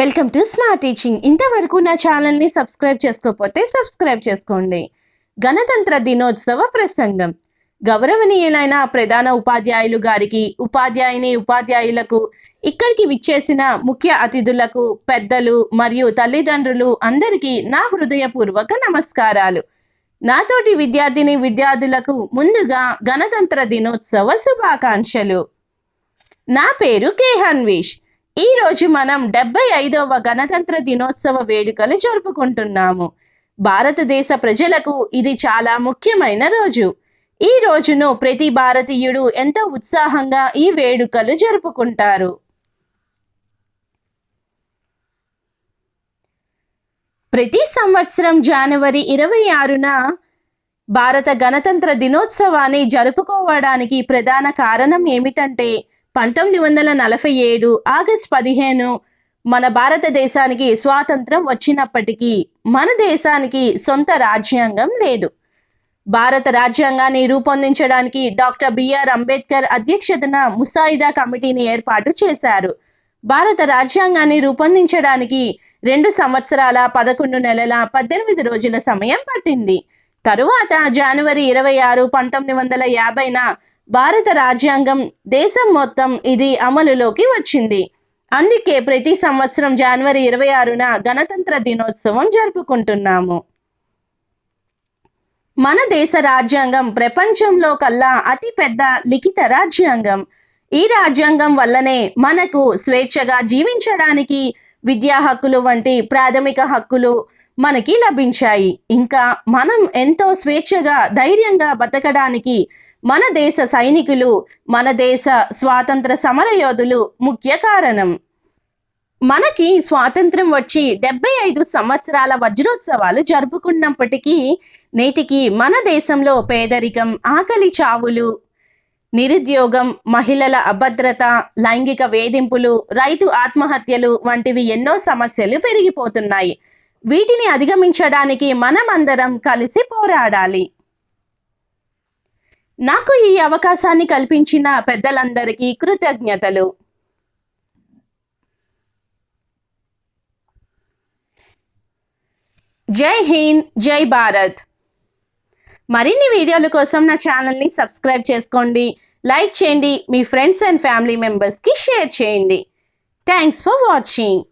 Welcome to smart teaching ఇంతవరకు నా ఛానల్ని సబ్స్క్రైబ్ చేసుకోకపోతే సబ్స్క్రైబ్ చేసుకోండి. గణతంత్ర దినోత్సవ ప్రసంగం. గౌరవనీయులైన ప్రధాన ఉపాధ్యాయులు గారికి ఉపాధ్యాయుని ఉపాధ్యాయులకు ఇక్కడికి విచ్చేసిన ముఖ్య అతిథులకు పెద్దలు మరియు తల్లిదండ్రులు అందరికీ నా హృదయపూర్వక నమస్కారాలు. నాతోటి విద్యార్థిని విద్యార్థులకు ముందుగా గణతంత్ర దినోత్సవ శుభాకాంక్షలు. నా పేరు కే. హన్వీష్. ఈ రోజు మనం డెబ్బై ఐదవ గణతంత్ర దినోత్సవ వేడుకలు జరుపుకుంటున్నాము. భారతదేశ ప్రజలకు ఇది చాలా ముఖ్యమైన రోజు. ఈ రోజును ప్రతి భారతీయుడు ఎంతో ఉత్సాహంగా ఈ వేడుకలు జరుపుకుంటారు. ప్రతి సంవత్సరం జనవరి ఇరవై ఆరున భారత గణతంత్ర దినోత్సవాన్ని జరుపుకోవడానికి ప్రధాన కారణం ఏమిటంటే పంతొమ్మిది వందల నలభై ఏడు ఆగస్ట్ పదిహేను మన భారతదేశానికి స్వాతంత్రం వచ్చినప్పటికీ మన దేశానికి సొంత రాజ్యాంగం లేదు. భారత రాజ్యాంగాన్ని రూపొందించడానికి డాక్టర్ బిఆర్ అంబేద్కర్ అధ్యక్షతన ముసాయిదా కమిటీని ఏర్పాటు చేశారు. భారత రాజ్యాంగాన్ని రూపొందించడానికి రెండు సంవత్సరాల పదకొండు నెలల పద్దెనిమిది రోజుల సమయం పట్టింది. తరువాత జనవరి ఇరవై ఆరు పంతొమ్మిది వందల యాభైన భారత రాజ్యాంగం దేశం మొత్తం ఇది అమలులోకి వచ్చింది. అందుకే ప్రతి సంవత్సరం జనవరి ఇరవై ఆరున గణతంత్ర దినోత్సవం జరుపుకుంటున్నాము. మన దేశ రాజ్యాంగం ప్రపంచంలో కల్లా అతి పెద్ద లిఖిత రాజ్యాంగం. ఈ రాజ్యాంగం వల్లనే మనకు స్వేచ్ఛగా జీవించడానికి విద్యా హక్కులు వంటి ప్రాథమిక హక్కులు మనకి లభించాయి. ఇంకా మనం ఎంతో స్వేచ్ఛగా ధైర్యంగా బతకడానికి మన దేశ సైనికులు మన దేశ స్వాతంత్ర సమరయోధులు ముఖ్య కారణం. మనకి స్వాతంత్రం వచ్చి డెబ్బై ఐదు సంవత్సరాల వజ్రోత్సవాలు జరుపుకున్నప్పటికీ నేటికి మన దేశంలో పేదరికం ఆకలి చావులు నిరుద్యోగం మహిళల అభద్రత లైంగిక వేధింపులు రైతు ఆత్మహత్యలు వంటివి ఎన్నో సమస్యలు పెరిగిపోతున్నాయి. వీటిని అధిగమించడానికి మనమందరం కలిసి పోరాడాలి. నాకు ఈ అవకాశాన్ని కల్పించిన పెద్దలందరికీ కృతజ్ఞతలు. జై హింద్ జై భారత్. మరిన్ని వీడియోల కోసం నా ఛానల్ని సబ్స్క్రైబ్ చేసుకోండి లైక్ చేయండి మీ ఫ్రెండ్స్ అండ్ ఫ్యామిలీ మెంబర్స్కి షేర్ చేయండి. Thanks for watching.